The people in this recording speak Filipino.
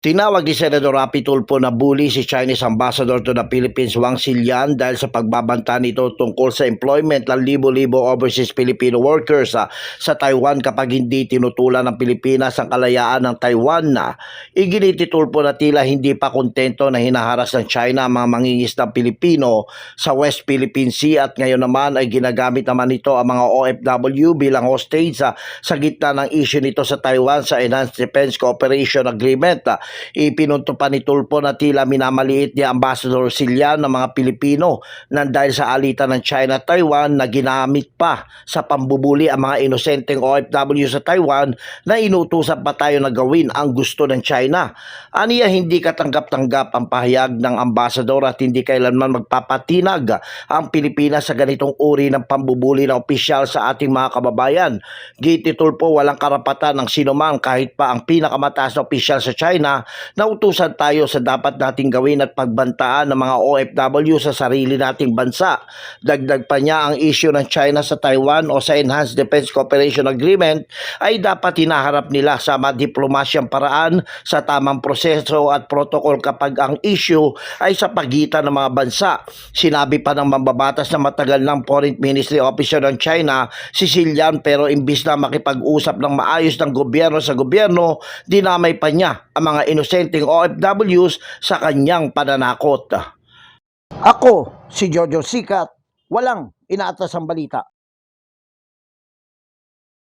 Tinawag ni Senador Rapi Tulfo na bully si Chinese Ambassador to the Philippines Wang Xilian dahil sa pagbabanta nito tungkol sa employment ng libo-libo overseas Filipino workers sa, sa Taiwan kapag hindi tinutulan ng Pilipinas ang kalayaan ng Taiwan na iginiti Tulfo na tila hindi pa kontento na hinaharas ng China ang mga mangingisdang Pilipino sa West Philippine Sea at ngayon naman ay ginagamit naman nito ang mga OFW bilang hostage sa, sa gitna ng issue nito sa Taiwan sa Enhanced Defense Cooperation Agreement ipinunto pa ni Tulfo na tila minamaliit ni Ambassador Silian ng mga Pilipino nang dahil sa alitan ng China at Taiwan na ginamit pa sa pambubuli ang mga inosenteng OFW sa Taiwan na inutusan pa tayo na gawin ang gusto ng China. Aniya hindi katanggap-tanggap ang pahayag ng Ambassador at hindi kailanman magpapatinag ang Pilipinas sa ganitong uri ng pambubuli ng opisyal sa ating mga kababayan. Giti Tulfo walang karapatan ng sinumang kahit pa ang pinakamataas na opisyal sa China na utusan tayo sa dapat nating gawin at pagbantaan ng mga OFW sa sarili nating bansa. Dagdag pa niya ang issue ng China sa Taiwan o sa Enhanced Defense Cooperation Agreement ay dapat hinaharap nila sa madiplomasyang paraan sa tamang proseso at protocol kapag ang issue ay sa pagitan ng mga bansa. Sinabi pa ng mambabatas na matagal ng Foreign Ministry Officer ng China, si Silian pero imbis na makipag-usap ng maayos ng gobyerno sa gobyerno, dinamay pa niya ang inosenteng OFWs sa kanyang pananakot. Ako, si Jojo Sikat, walang inaatas ang balita.